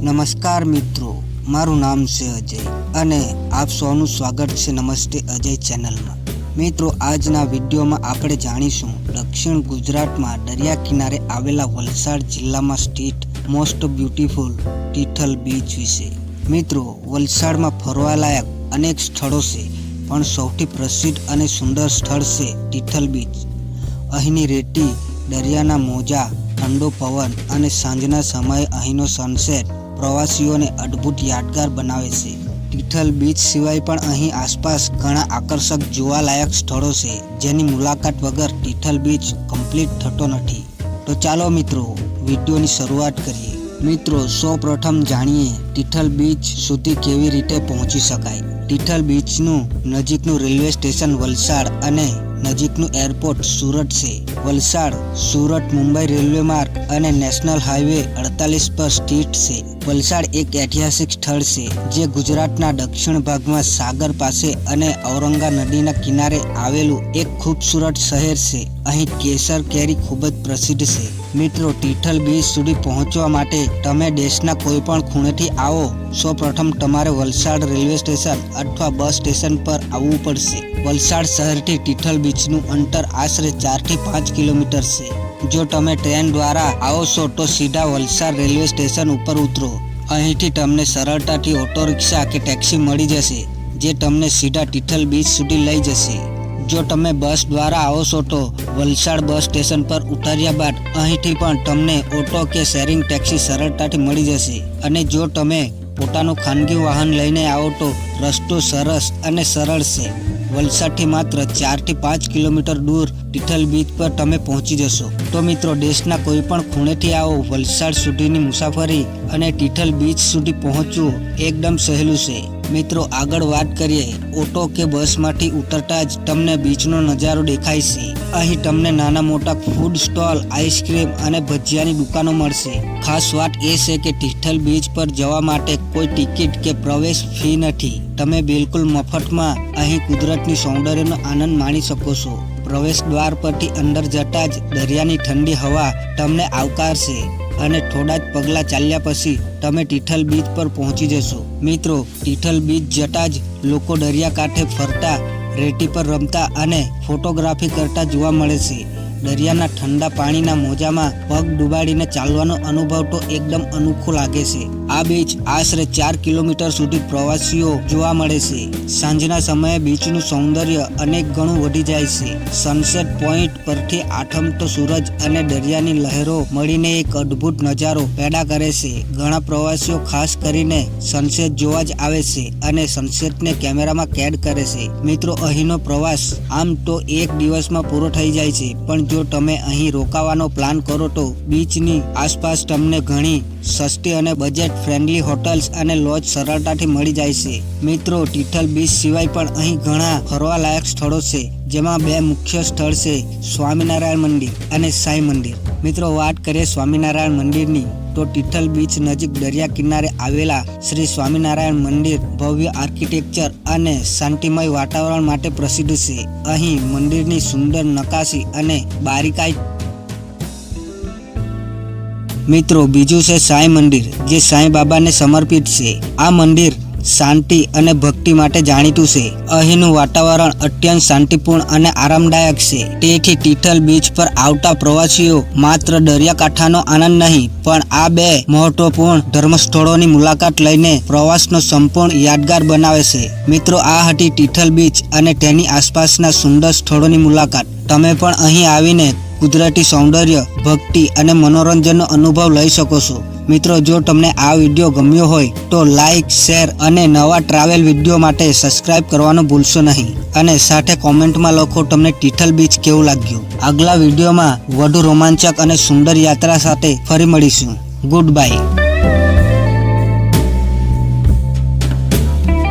નમસ્કાર મિત્રો, મારું નામ છે અજય અને આપ સૌનું સ્વાગત છે નમસ્તે અજય ચેનલમાં. મિત્રો, આજના વિડીયોમાં આપણે જાણીશું, દક્ષિણ ગુજરાતમાં દરિયા કિનારે આવેલા વલસાડ જિલ્લામાં સ્થિત મોસ્ટ બ્યુટીફુલ તિથલ બીચ વિશે. મિત્રો, વલસાડમાં ફરવાલાયક અનેક સ્થળો છે, પણ સૌથી પ્રસિદ્ધ અને સુંદર સ્થળ છે તિથલ બીચ અહીંની રેતી, દરિયાના મોજા, ઠંડો પવન અને સાંજના સમયે અહીંનો સનસેટ પ્રવાસીઓને અદ્ભુત યાદગાર બનાવે છે. તિથલ બીચ સિવાય પણ અહીં આસપાસ ઘણા આકર્ષક જોવાલાયક સ્થળો છે. જેની મુલાકાત વગર તિથલ બીચ કમ્પ્લીટ થતો નથી. તો ચાલો મિત્રો, વિડીયોની શરૂઆત કરીએ. મિત્રો સૌ પ્રથમ જાણીએ તિથલ બીચ સુધી કેવી રીતે પહોંચી શકાય. તિથલ બીચનું નજીકનું રેલવે સ્ટેશન વલસાડ અને નજીકનું એરપોર્ટ સુરત છે. વલસાડ, સુરત, મુંબઈ રેલવે માર્ગ અને નેશનલ હાઈવે અડતાલીસ પર સ્થિત છે. વલસાડ એક ઐતિહાસિક સ્થળ છે, જે ગુજરાતના દક્ષિણ ભાગમાં સાગર પાસે અને ઔરંગા નદીના કિનારે આવેલું એક ખૂબસૂરત શહેર છે. અહીં કેસર કેરી ખૂબ જ પ્રસિદ્ધ છે. મિત્રો, તિથલ બીચ સુધી પહોંચવા માટે તમે દેશના કોઈ પણ ખૂણેથી આવો. સૌપ્રથમ તમારે વલસાડ રેલવે સ્ટેશન અથવા બસ સ્ટેશન પર આવવું પડશે. વલસાડ શહેરથી તિથલ બીચનું અંતર આશરે ચારથી પાંચ કિલોમીટર છે. જો તમે ટ્રેન દ્વારા આવો છો તો સીધા વલસાડ રેલવે સ્ટેશન ઉપર ઉતરો. અહીંથી તમને સરળતાથી ઓટો રિક્ષા કે ટેક્સી મળી જશે, જે તમને સીધા તિથલ બીચ સુધી લઈ જશે. જો તમે બસ દ્વારા આવો છો તો વલસાડ બસ સ્ટેશન પર ઉતાર્યા બાદ અહીંથી પણ તમને ઓટો કે શેરિંગ ટેક્સી સરળતાથી મળી જશે. અને જો તમે પોતાનું ખાનગી વાહન લઈને આવો તો રસ્તો સરસ અને સરળ છે. વલસાડથી માત્ર ચારથી પાંચ કિલોમીટર દૂર તિથલ બીચ પર તમે પહોંચી જશો. તો મિત્રો, દેશના કોઈ પણ ખૂણેથી આવો વલસાડ સુધીની મુસાફરી અને તિથલ બીચ સુધી પહોંચવું એકદમ સહેલું છે. મિત્રો, આગળ વાત કરીએ. ઓટો કે બસમાંથી ઉતરતા જ તમને બીચનો નજારો દેખાય છે. અહીં તમને નાના મોટા ફૂડ સ્ટોલ આઈસ્ક્રીમ અને ભજીયાની દુકાનો મળશે. ખાસ વાત એ છે કે તિથલ બીચ પર જવા માટે કોઈ ટિકિટ કે પ્રવેશ ફી નથી. તમે બિલકુલ મફતમાં અહીં કુદરતની સૌંદર્યનો આનંદ માણી શકો છો. પ્રવેશ દ્વાર પરથી અંદર જતા જ દરિયાની ઠંડી હવા તમને આવકારશે. અને થોડા જ પગલાં ચાલ્યા પછી તમે તિથલ બીચ પર પહોંચી જશો. મિત્રો, તિથલ બીચ જતા જ લોકો દરિયાકાંઠે ફરતા, રેતી પર રમતા અને ફોટોગ્રાફી કરતા જોવા મળે છે. દરિયાના ઠંડા પાણીના મોજામાં પગ ડુબાડીને ચાલવાનો અનુભવ તો એકદમ અનોખો લાગે છે. આ બીચ આશરે ચાર કિલોમીટર સુધી પ્રવાસીઓ જોવા મળે છે. સાંજના સમયે બીચનું સૌંદર્ય અનેક ગણું વધી જાય છે. સનસેટ પોઈન્ટ પરથી આઠમતો સૂરજ અને દરિયાની લહેરો મળીને એક અદ્ભુત નજારો પેદા કરે છે. ઘણા પ્રવાસીઓ ખાસ કરીને સનસેટ જોવા જ આવે છે અને સનસેટને કેમેરામાં કેદ કરે છે. મિત્રો, અહીંનો પ્રવાસ આમ તો એક દિવસમાં પૂરો થઈ જાય છે, પણ જો તમે અહીં રોકાવાનો પ્લાન કરો તો બીચની આસપાસ તમને ઘણી સસ્તી અને બજેટ ફ્રેન્ડલી હોટલ્સ અને લોજ સરળતાથી મળી જાય છે. મિત્રો તિથલ બીચ સિવાય પણ અહીં ઘણા ફરવાલાયક સ્થળો છે, જેમાં બે મુખ્ય સ્થળ છે, સ્વામિનારાયણ મંદિર અને સાંઈ મંદિર. મિત્રો, વાત કરીએ સ્વામિનારાયણ મંદિરની. તો તિથલ બીચ નજીક દરિયા કિનારે આવેલા શ્રી સ્વામિનારાયણ મંદિર ભવ્ય આર્કિટેક્ચર અને શાંતિમય વાતાવરણ માટે પ્રસિદ્ધ છે. અહીં મંદિરની સુંદર નકાશી અને બારીકાઈ મિત્રો, બીજું છે સાંઈ મંદિર, જે સાંઈ બાબાને સમર્પિત છે. આ મંદિર શાંતિ અને ભક્તિ માટે જાણીતું છે. અહીંનું વાતાવરણ અત્યંત શાંતિપૂર્ણ અને આરામદાયક છે. તેથી તિથલ બીચ પર આવતા પ્રવાસીઓ માત્ર દરિયાકાંઠાનો આનંદ નહીં, પણ આ બે મહત્વપૂર્ણ ધર્મસ્થળોની મુલાકાત લઈને પ્રવાસનો સંપૂર્ણ યાદગાર બનાવે છે. મિત્રો, આ હતી તિથલ બીચ અને તેની આસપાસના સુંદર સ્થળોની મુલાકાત. તમે પણ અહીં આવીને કુદરતી સૌંદર્ય, ભક્તિ અને મનોરંજનનો અનુભવ લઈ શકો છો. મિત્રો, જો તમને આ વીડિયો ગમ્યો હોય તો લાઇક શેર અને નવા ટ્રાવેલ વીડિયો માટે સબસ્ક્રાઇબ કરવાનું ભૂલશો નહીં. અને સાથે કોમેન્ટમાં લખો તમને ટિથલ બીચ કેવું લાગ્યું. આગલા વિડીયોમાં વધુ રોમાંચક અને સુંદર યાત્રા સાથે ફરી મળીશું. Good bye